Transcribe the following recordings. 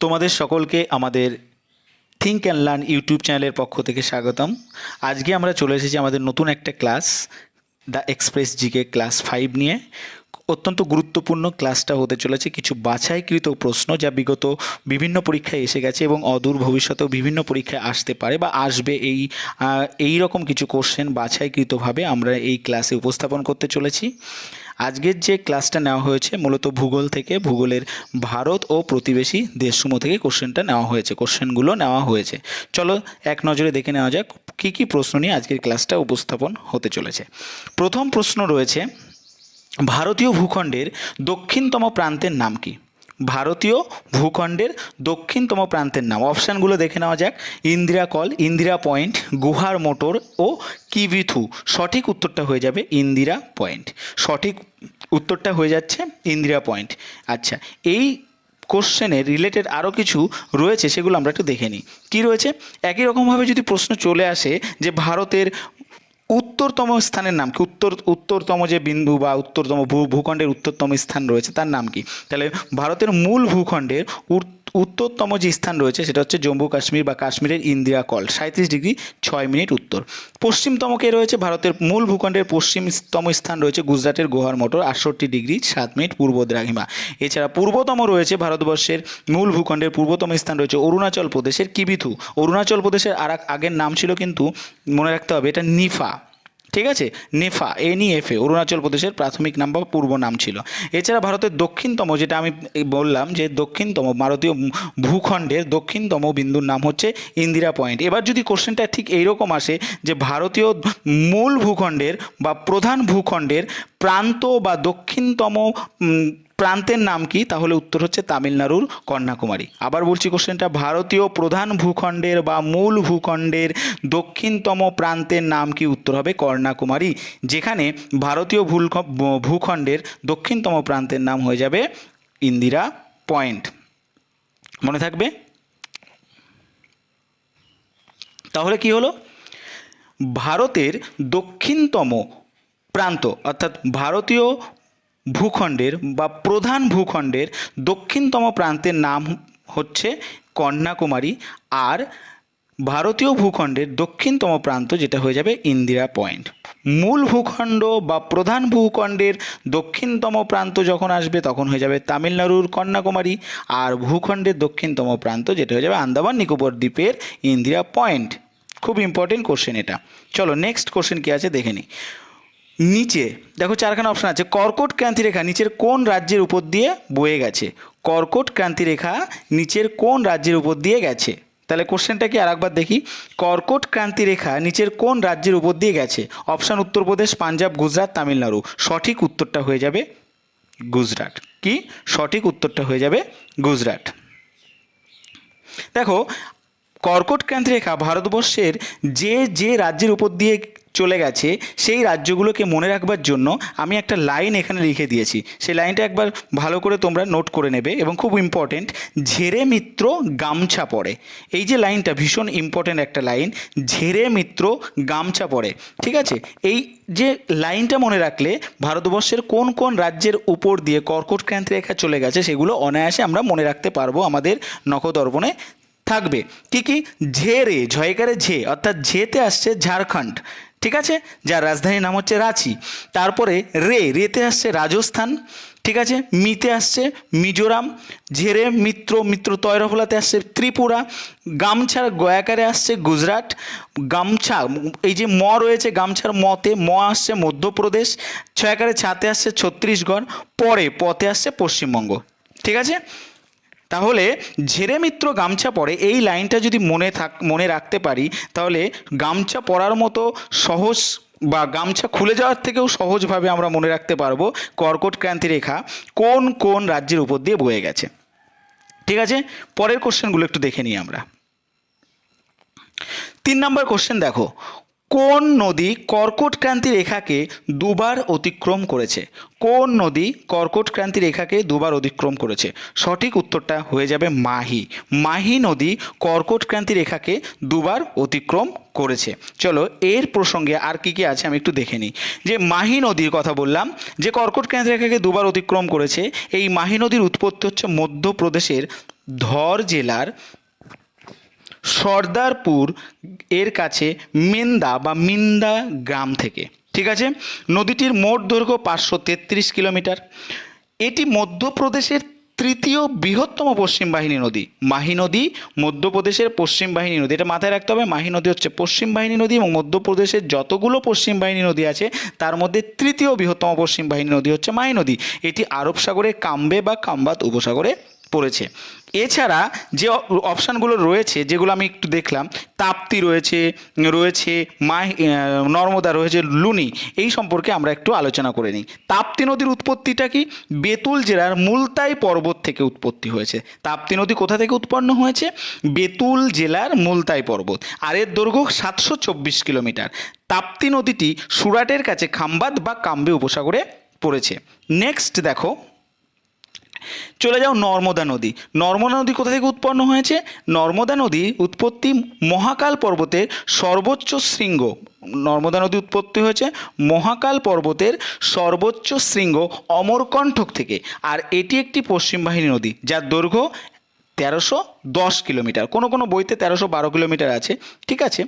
তোমাদের সকলকে আমাদের থিঙ্ক অ্যান্ড লার্ন ইউটিউব চ্যানেলের পক্ষ থেকে স্বাগতম। আজকে আমরা চলে এসেছি আমাদের নতুন একটা class the express GK class five নিয়ে। অত্যন্ত গুরুত্বপূর্ণ ক্লাসটা হতে চলেছে। কিছু বাছাইকৃত প্রশ্ন যা বিগত বিভিন্ন পরীক্ষায় এসে গেছে এবং অদূর ভবিষ্যতেও বিভিন্ন পরীক্ষায় আসতে পারে বা আসবে। এই এই রকম কিছু কোশ্চেন বাছাইকৃতভাবে আমরা এই ক্লাসে উপস্থাপন করতে চলেছি। আজকের যে ক্লাসটা নেওয়া হয়েছে মূলত ভূগোল থেকে, ভূগোলের ভারত ও প্রতিবেশী দেশসমূহ থেকে কোশ্চেনটা নেওয়া হয়েছে কোশ্চেনগুলো নেওয়া হয়েছে। চলো এক নজরে দেখে নেওয়া যাক কী কী প্রশ্ন নিয়ে আজকের ক্লাসটা উপস্থাপন হতে চলেছে। প্রথম প্রশ্ন রয়েছে ভারতীয় ভূখণ্ডের দক্ষিণতম প্রান্তের নাম কি? ভারতীয় ভূখণ্ডের দক্ষিণতম প্রান্তের নাম। অপশানগুলো দেখে নেওয়া যাক। ইন্দিরা কল, ইন্দিরা পয়েন্ট, গুহার মোটর ও কিবিথু। সঠিক উত্তরটা হয়ে যাবে ইন্দিরা পয়েন্ট। সঠিক উত্তরটা হয়ে যাচ্ছে ইন্দিরা পয়েন্ট। আচ্ছা এই কোশ্চেনের রিলেটেড আরও কিছু রয়েছে, সেগুলো আমরা একটু দেখে নিই। কী রয়েছে? একই রকমভাবে যদি প্রশ্ন চলে আসে যে ভারতের উত্তরতম স্থানের নাম কি? উত্তর, উত্তরতম যে বিন্দু বা উত্তরতম ভূ ভূখণ্ডের উত্তরতম স্থান রয়েছে, তার নাম কি? তাহলে ভারতের মূল ভূখণ্ডের উত্তরতম যে স্থান রয়েছে সেটা হচ্ছে জম্মু, কাশ্মীর বা কাশ্মীরের ইন্দিরা কল সাঁত্রিশ ডিগ্রি ছয় মিনিট উত্তর। পশ্চিমতম কে রয়েছে? ভারতের মূল ভূখণ্ডের পশ্চিমতম স্থান রয়েছে গুজরাটের গোহার মোটর, আটষট্টি ডিগ্রি সাত মিনিট পূর্ব দ্রাঘিমা। এছাড়া পূর্বতম রয়েছে ভারতবর্ষের মূল ভূখণ্ডের পূর্বতম স্থান রয়েছে অরুণাচল প্রদেশের কিবিথু অরুণাচল প্রদেশের আর আগের নাম ছিল কিন্তু মনে রাখতে হবে, এটা নিফা। ঠিক আছে? নেফা এনইএফএ অরুণাচল প্রদেশের প্রাথমিক নাম বা পূর্ব নাম ছিল। এছাড়া ভারতের দক্ষিণতম, যেটা আমি বললাম যে দক্ষিণতম, ভারতীয় ভূখণ্ডের দক্ষিণতম বিন্দুর নাম হচ্ছে ইন্দিরা পয়েন্ট। এবার যদি কোশ্চেনটা ঠিক এইরকম আসে যে ভারতীয় মূল ভূখণ্ডের বা প্রধান ভূখণ্ডের প্রান্ত বা দক্ষিণতম প্রান্তের নাম কি? তাহলে উত্তর হচ্ছে তামিলনাড়ুর কন্যাকুমারী। আবার বলছি কোশ্চেনটা, ভারতীয় প্রধান ভূখণ্ডের বা মূল ভূখণ্ডের দক্ষিণতম প্রান্তের নাম কি? উত্তর হবে কন্যাকুমারী যেখানে ভারতীয় ভূখণ্ডের দক্ষিণতম প্রান্তের নাম হয়ে যাবে ইন্দিরা পয়েন্ট। মনে থাকবে? তাহলে কি হলো? ভারতের দক্ষিণতম প্রান্ত, অর্থাৎ ভারতীয় ভূখণ্ডের বা প্রধান ভূখণ্ডের দক্ষিণতম প্রান্তের নাম হচ্ছে কন্যাকুমারী আর ভারতীয় ভূখণ্ডের দক্ষিণতম প্রান্ত যেটা হয়ে যাবে ইন্দিরা পয়েন্ট। মূল ভূখণ্ড বা প্রধান ভূখণ্ডের দক্ষিণতম প্রান্ত যখন আসবে তখন হয়ে যাবে তামিলনাড়ুর কন্যাকুমারী আর ভূখণ্ডের দক্ষিণতম প্রান্ত যেটা হয়ে যাবে আন্দামান নিকোবর দ্বীপের ইন্দিরা পয়েন্ট। খুব ইম্পর্টেন্ট কোশ্চেন এটা। চলো নেক্সট কোশ্চেন কী আছে দেখে নিই। নিচে, দেখো চারখানা অপশান আছে, কর্কট ক্রান্তি রেখা নিচের কোন রাজ্যের উপর দিয়ে বয়ে গেছে? কর্কট ক্রান্তি রেখা নিচের কোন রাজ্যের উপর দিয়ে গেছে? তাহলে কোশ্চেনটা কি আরেকবার দেখি, কর্কট ক্রান্তি রেখা নিচের কোন রাজ্যের উপর দিয়ে গেছে? অপশান উত্তরপ্রদেশ পাঞ্জাব, গুজরাট, তামিলনাড়ু। সঠিক উত্তরটা হয়ে যাবে গুজরাট। কি? সঠিক উত্তরটা হয়ে যাবে গুজরাট। দেখো, কর্কট ক্রান্তি রেখা ভারতবর্ষের যে যে রাজ্যের উপর দিয়ে চলে গেছে, সেই রাজ্যগুলোকে মনে রাখবার জন্য আমি একটা লাইন এখানে লিখে দিয়েছি। সেই লাইনটা একবার ভালো করে তোমরা নোট করে নেবে এবং খুব ইম্পর্টেন্ট ঝেরে মিত্র গামছা পরে এই যে লাইনটা ভীষণ ইম্পর্টেন্ট একটা লাইন ঝেরে মিত্র গামছা পরে ঠিক আছে? এই যে লাইনটা মনে রাখলে ভারতবর্ষের কোন কোন রাজ্যের উপর দিয়ে কর্কট ক্রান্তি রেখা চলে গেছে সেগুলো অনায়াসে আমরা মনে রাখতে পারব আমাদের নখদর্পণে থাকবে। কি কি? ঝেরে ঝয়কারে ঝে, অর্থাৎ ঝেতে আসছে ঝাড়খণ্ড। ঠিক আছে? যার রাজধানীর নাম হচ্ছে রাঁচি। তারপরে রে, রেতে আসছে রাজস্থান, ঠিক আছে? মিতে আসছে মিজোরাম, ঝেরে মিত্র মিত্র তৈরফলাতে আসছে ত্রিপুরা গামছার গয়াকারে আসছে গুজরাট, গামছা, এই যে ম রয়েছে, গামছার মতে ম আসছে মধ্যপ্রদেশ ছয়াকারে ছাতে আসছে ছত্তিশগড়, পরে পথে আসছে পশ্চিমবঙ্গ, ঠিক আছে? তাহলে ঝেরে মিত্র গামছা পরে, এই লাইনটা যদি মনে থাক, মনে রাখতে পারি, তাহলে গামছা পরার মতো সহজ বা গামছা খুলে যাওয়ার থেকেও সহজভাবে আমরা মনে রাখতে পারব কর্কট ক্রান্তি রেখা কোন কোন রাজ্যের উপর দিয়ে বয়ে গেছে। ঠিক আছে? পরের কোশ্চেনগুলো একটু দেখে নিই আমরা। তিন নম্বর কোশ্চেন দেখো। কোন নদী কর্কট ক্রান্তি রেখাকে দুবার অতিক্রম করেছে? কোন নদী কর্কট ক্রান্তি রেখাকে দুবার অতিক্রম করেছে? সঠিক উত্তরটা হয়ে যাবে মাহি। মাহি নদী কর্কট ক্রান্তি রেখাকে দুবার অতিক্রম করেছে। চলো এর প্রসঙ্গে আর কি কি আছে আমি একটু দেখে নিই। যে মাহি নদীর কথা বললাম, যে কর্কট ক্রান্তি রেখাকে দুবার অতিক্রম করেছে, এই মাহি নদীর উৎপত্তি হচ্ছে মধ্যপ্রদেশের ধর জেলার সর্দারপুর এর কাছে মেন্দা বা মিন্দা গ্রাম থেকে, ঠিক আছে? নদীটির মোট দৈর্ঘ্য পাঁচশো তেত্রিশ কিলোমিটার। এটি মধ্যপ্রদেশের তৃতীয় বৃহত্তম পশ্চিম বাহিনী নদী। মাহি নদী মধ্যপ্রদেশের পশ্চিম বাহিনী নদী। এটা মাথায় রাখতে হবে, মাহি নদী হচ্ছে পশ্চিম বাহিনী নদী এবং মধ্যপ্রদেশের যতগুলো পশ্চিম বাহিনী নদী আছে, তার মধ্যে তৃতীয় বৃহত্তম পশ্চিম বাহিনী নদী হচ্ছে মাহি নদী। এটি আরব সাগরে কাম্বে বা কাম্বাত উপসাগরে পড়েছে। এছাড়া যে অপশানগুলো রয়েছে যেগুলো আমি একটু দেখলাম তাপ্তি রয়েছে রয়েছে আহ, নর্মদা রয়েছে লুনি এই সম্পর্কে আমরা একটু আলোচনা করে নিই। তাপ্তি নদীর উৎপত্তিটা কি? বেতুল জেলার মুলতাই পর্বত থেকে উৎপত্তি হয়েছে। তাপ্তি নদী কোথা থেকে উৎপন্ন হয়েছে? বেতুল জেলার মুলতাই পর্বত আর এর দৈর্ঘ্য সাতশো চব্বিশ কিলোমিটার। তাপ্তি নদীটি সুরাটের কাছে খাম্বাদ বা কাম্বে উপসাগরে পড়েছে। নেক্সট দেখো। চলে যাও নর্মদা নদী। নর্মদা নদী কোথা থেকে উৎপন্ন হয়েছে? নর্মদা নদী উৎপত্তি মহাকাল পর্বতের সর্বোচ্চ শৃঙ্গ। নর্মদা নদী উৎপত্তি হয়েছে মহাকাল পর্বতের সর্বোচ্চ শৃঙ্গ অমরকণ্ঠক থেকে। আর এটি একটি পশ্চিম বাহিনী নদী, যার দৈর্ঘ্য তেরোশো দশ কিলোমিটার। কোনো কোনো বইতে তেরোশো বারো কিলোমিটার আছে, ঠিক আছে?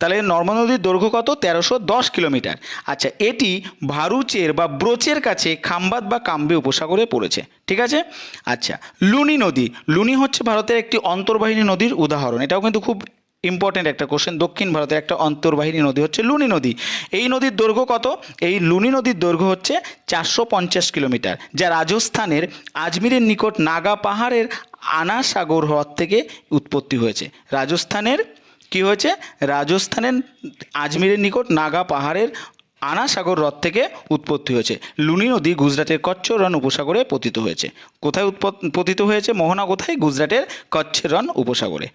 তাহলে নর্মদা নদীর দৈর্ঘ্য কত? তেরোশো দশ কিলোমিটার। আচ্ছা এটি ভারুচের বা ব্রোচের কাছে খাম্বাত বা কাম্বে উপসাগরে পড়েছে, ঠিক আছে? আচ্ছা লুনি নদী। লুনি হচ্ছে ভারতের একটি অন্তর্বাহিনী নদীর উদাহরণ। এটাও কিন্তু খুব ইম্পর্টেন্ট একটা কোশ্চেন দক্ষিণ ভারতের একটা অন্তর্বাহিনী নদী হচ্ছে লুনি নদী। এই নদীর দৈর্ঘ্য কত? এই লুনি নদীর দৈর্ঘ্য হচ্ছে চারশো পঞ্চাশ কিলোমিটার, যা রাজস্থানের আজমিরের নিকট নাগা পাহাড়ের আনা সাগর হ্রদ থেকে উৎপত্তি হয়েছে। রাজস্থানের কি হয়েছে? রাজস্থানের আজমিরের নিকট নাগা পাহাড়ের আনা সাগর হ্রদ থেকে উৎপত্তি হয়েছে। লুনি নদী গুজরাটের কচ্ছ রন উপসাগরে পতিত হয়েছে। কোথায় উৎপত- পতিত হয়েছে? মোহনা, কোথায়? গুজরাটের কচ্ছ রন উপসাগরে।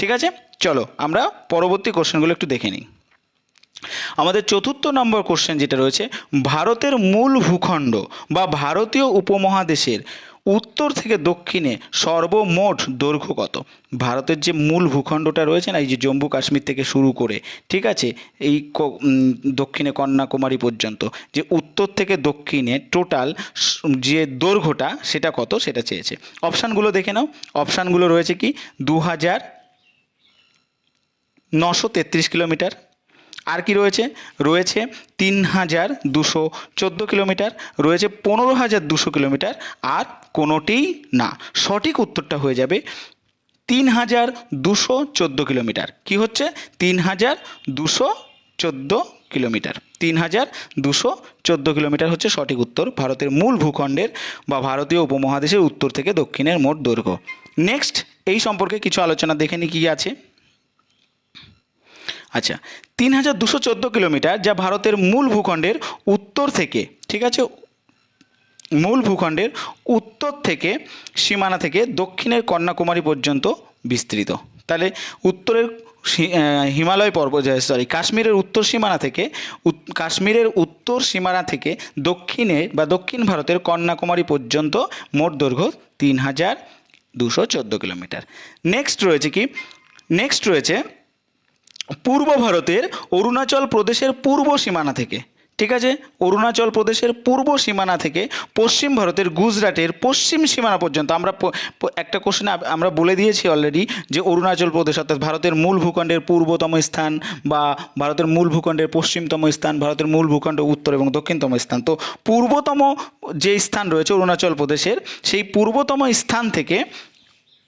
ঠিক আছে? চলো, আমরা পরবর্তী কোশ্চেনগুলো একটু দেখে নিই। আমাদের চতুর্থ নম্বর কোশ্চেন যেটা রয়েছে, ভারতের মূল ভূখণ্ড বা ভারতীয় উপমহাদেশের উত্তর থেকে দক্ষিণে সর্বমোট দৈর্ঘ্য কত? ভারতের যে মূল ভূখণ্ডটা রয়েছে না, এই যে জম্মু কাশ্মীর থেকে শুরু করে, ঠিক আছে? এই দক্ষিণে কন্যাকুমারী পর্যন্ত, যে উত্তর থেকে দক্ষিণে টোটাল যে দৈর্ঘ্যটা সেটা কত সেটা চেয়েছে। অপশানগুলো দেখে নাও। অপশানগুলো রয়েছে কি? দু হাজার নশো তেত্রিশ কিলোমিটার। আর কি রয়েছে? রয়েছে তিন হাজার দুশো চোদ্দ কিলোমিটার, রয়েছে পনেরো হাজার দুশো কিলোমিটার, আর কোনোটিই না। সঠিক উত্তরটা হয়ে যাবে তিন হাজার দুশো চোদ্দ কিলোমিটার। কি হচ্ছে? তিন হাজার দুশো চোদ্দ কিলোমিটার। তিন হাজার দুশো চোদ্দ কিলোমিটার হচ্ছে সঠিক উত্তর ভারতের মূল ভূখণ্ডের বা ভারতীয় উপমহাদেশের উত্তর থেকে দক্ষিণের মোট দৈর্ঘ্য। নেক্সট এই সম্পর্কে কিছু আলোচনা দেখে নি কী আছে। আচ্ছা তিন হাজার দুশো চোদ্দ কিলোমিটার যা ভারতের মূল ভূখণ্ডের উত্তর থেকে, ঠিক আছে? মূল ভূখণ্ডের উত্তর থেকে, সীমানা থেকে দক্ষিণের কন্যাকুমারী পর্যন্ত বিস্তৃত। তাহলে উত্তরের হিমালয় পর্বত সরি কাশ্মীরের উত্তর সীমানা থেকে কাশ্মীরের উত্তর সীমানা থেকে দক্ষিণে বা দক্ষিণ ভারতের কন্যাকুমারী পর্যন্ত মোট দৈর্ঘ্য তিন হাজার দুশো চোদ্দ কিলোমিটার। নেক্সট রয়েছে কি? নেক্সট রয়েছে পূর্ব ভারতের অরুণাচল প্রদেশের পূর্ব সীমানা থেকে, ঠিক আছে? অরুণাচল প্রদেশের পূর্ব সীমানা থেকে পশ্চিম ভারতের গুজরাটের পশ্চিম সীমানা পর্যন্ত, আমরা একটা কোশ্চেনে আমরা বলে দিয়েছি অলরেডি যে অরুণাচল প্রদেশ, অর্থাৎ ভারতের মূল ভূখণ্ডের পূর্বতম স্থান বা ভারতের মূল ভূখণ্ডের পশ্চিমতম স্থান, ভারতের মূল ভূখণ্ড উত্তর এবং দক্ষিণতম স্থান। তো পূর্বতম যে স্থান রয়েছে অরুণাচল প্রদেশের, সেই পূর্বতম স্থান থেকে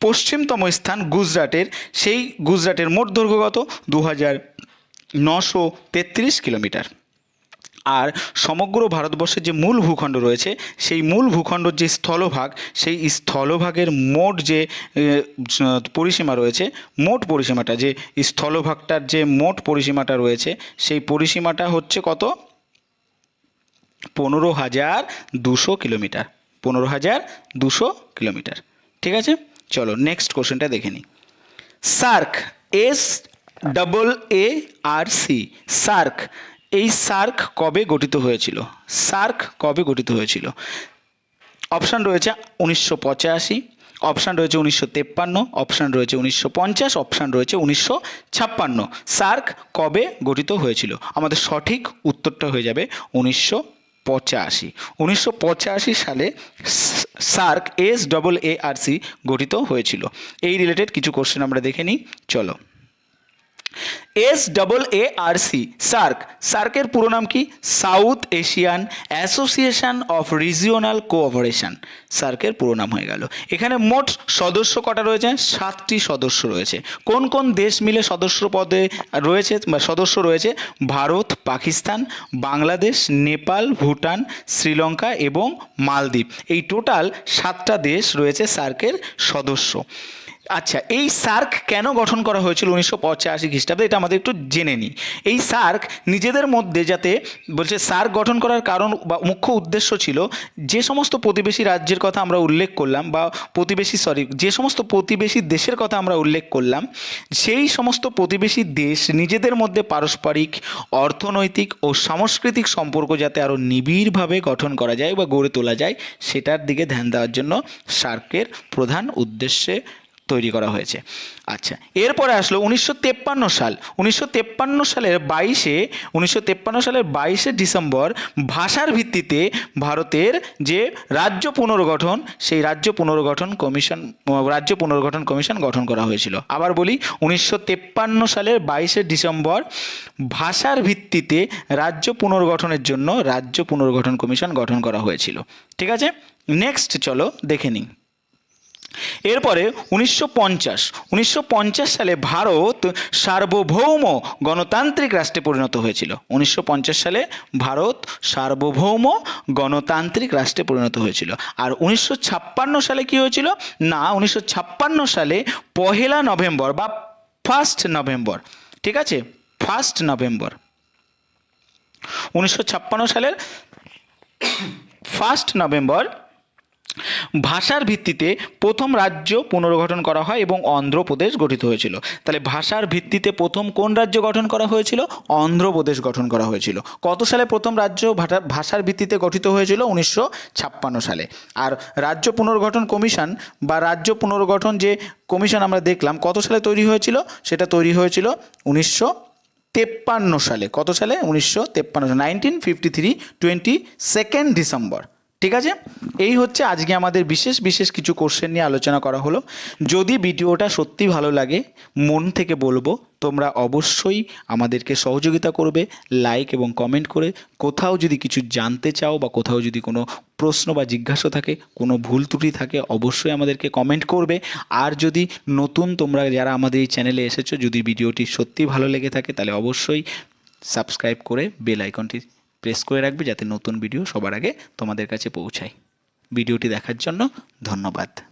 পশ্চিমতম স্থান গুজরাটের, সেই গুজরাটের মোট দৈর্ঘ্য কত? দু হাজার নশো তেত্রিশ কিলোমিটার। আর সমগ্র ভারতবর্ষের যে মূল ভূখণ্ড রয়েছে, সেই মূল ভূখণ্ডর যে স্থলভাগ, সেই স্থলভাগের মোট যে পরিসীমা রয়েছে, মোট পরিসীমাটা, যে স্থলভাগটার যে মোট পরিসীমাটা রয়েছে, সেই পরিসীমাটা হচ্ছে কত? পনেরো হাজার দুশো কিলোমিটার। পনেরো হাজার দুশো কিলোমিটার। ঠিক আছে? চলো নেক্সট কোশ্চেনটা দেখে নিই। SAARC S double A R C SAARC, এই সার্ক কবে গঠিত হয়েছিল? সার্ক কবে গঠিত হয়েছিল? অপশান রয়েছে উনিশশো পঁচাশি, অপশান রয়েছে উনিশশো তেপ্পান্ন, অপশান রয়েছে উনিশশো পঞ্চাশ, অপশান রয়েছে উনিশশো ছাপ্পান্ন। সার্ক কবে গঠিত হয়েছিল? আমাদের সঠিক উত্তরটা হয়ে যাবে উনিশশো পঁচাশি। উনিশশো সালে SAARC S double A R C গঠিত হয়েছিল। এই রিলেটেড কিছু কোশ্চেন আমরা দেখে নিই। চলো। S double A R C SAARC সার্কের পুরো নাম কি? South Asian Association of Regional Cooperation সার্কের পুরো নাম হয়ে গেল। এখানে মোট সদস্য কটা রয়েছে? সাতটি সদস্য রয়েছে। কোন কোন দেশ মিলে সদস্য পদে রয়েছে সদস্য রয়েছে? ভারত, পাকিস্তান, বাংলাদেশ, নেপাল, ভুটান, শ্রীলঙ্কা এবং মালদ্বীপ। এই টোটাল সাতটা দেশ রয়েছে সার্কের সদস্য। আচ্ছা এই সার্ক কেন গঠন করা হয়েছিল উনিশশো পঁচাশি খ্রিস্টাব্দে? এটা আমাদের একটু জেনে নিই। এই সার্ক নিজেদের মধ্যে যাতে বলছে সার্ক গঠন করার কারণ বা মুখ্য উদ্দেশ্য ছিল যে সমস্ত প্রতিবেশী রাজ্যের কথা আমরা উল্লেখ করলাম বা প্রতিবেশী সরি যে সমস্ত প্রতিবেশী দেশের কথা আমরা উল্লেখ করলাম, সেই সমস্ত প্রতিবেশী দেশ নিজেদের মধ্যে পারস্পরিক, অর্থনৈতিক ও সাংস্কৃতিক সম্পর্ক যাতে আরও নিবিড়ভাবে গঠন করা যায় বা গড়ে তোলা যায়, সেটার দিকে ধ্যান দেওয়ার জন্য সার্কের প্রধান উদ্দেশ্যে তৈরি করা হয়েছে। আচ্ছা এরপরে আসলো উনিশশো সাল। উনিশশো সালের বাইশে, উনিশশো সালের বাইশে ডিসেম্বর ভাষার ভিত্তিতে ভারতের যে রাজ্য পুনর্গঠন, সেই রাজ্য পুনর্গঠন কমিশন, রাজ্য পুনর্গঠন কমিশন গঠন করা হয়েছিল। আবার বলি, উনিশশো সালের বাইশে ডিসেম্বর ভাষার ভিত্তিতে রাজ্য পুনর্গঠনের জন্য রাজ্য পুনর্গঠন কমিশন গঠন করা হয়েছিল। ঠিক আছে? নেক্সট চলো দেখে নিই। এরপরে উনিশশো পঞ্চাশ, উনিশশো সালে ভারত সার্বভৌম গণতান্ত্রিক রাষ্ট্রে পরিণত হয়েছিল। উনিশশো পঞ্চাশ সালে ভারত সার্বভৌম গণতান্ত্রিক রাষ্ট্রে পরিণত হয়েছিল। আর উনিশশো ছাপ্পান্ন সালে কি হয়েছিল? না, উনিশশো ছাপ্পান্ন সালে পহেলা নভেম্বর বা ফার্স্ট নভেম্বর। ঠিক আছে? First November. উনিশশো ছাপ্পান্ন সালের ফার্স্ট নভেম্বর ভাষার ভিত্তিতে প্রথম রাজ্য পুনর্গঠন করা হয় এবং অন্ধ্রপ্রদেশ গঠিত হয়েছিল। তাহলে ভাষার ভিত্তিতে প্রথম কোন রাজ্য গঠন করা হয়েছিল? অন্ধ্রপ্রদেশ গঠন করা হয়েছিল। কত সালে প্রথম রাজ্য ভাষার ভিত্তিতে গঠিত হয়েছিল? উনিশশো ছাপ্পান্ন সালে। আর রাজ্য পুনর্গঠন কমিশন বা রাজ্য পুনর্গঠন যে কমিশন আমরা দেখলাম, কত সালে তৈরি হয়েছিল? সেটা তৈরি হয়েছিল উনিশশো তেপ্পান্ন সালে। কত সালে? উনিশশো তেপ্পান্ন সালে। Nineteen fifty three, twenty second December. ঠিক আছে? এই হচ্ছে আজকে আমাদের বিশেষ বিশেষ কিছু কোশ্চেন নিয়ে আলোচনা করা হলো। যদি ভিডিওটা সত্যি ভালো লাগে, মন থেকে বলব, তোমরা অবশ্যই আমাদেরকে সহযোগিতা করবে লাইক এবং কমেন্ট করে। কোথাও যদি কিছু জানতে চাও বা কোথাও যদি কোনো প্রশ্ন বা জিজ্ঞাসা থাকে, কোনো ভুল ত্রুটি থাকে, অবশ্যই আমাদেরকে কমেন্ট করবে। আর যদি নতুন তোমরা যারা আমাদের এই চ্যানেলে এসেছ, যদি ভিডিওটি সত্যি ভালো লেগে থাকে, তাহলে অবশ্যই সাবস্ক্রাইব করে বেল আইকনটি প্রেস করে রাখবে যাতে নতুন ভিডিও সবার আগে তোমাদের কাছে পৌঁছায়। ভিডিওটি দেখার জন্য ধন্যবাদ।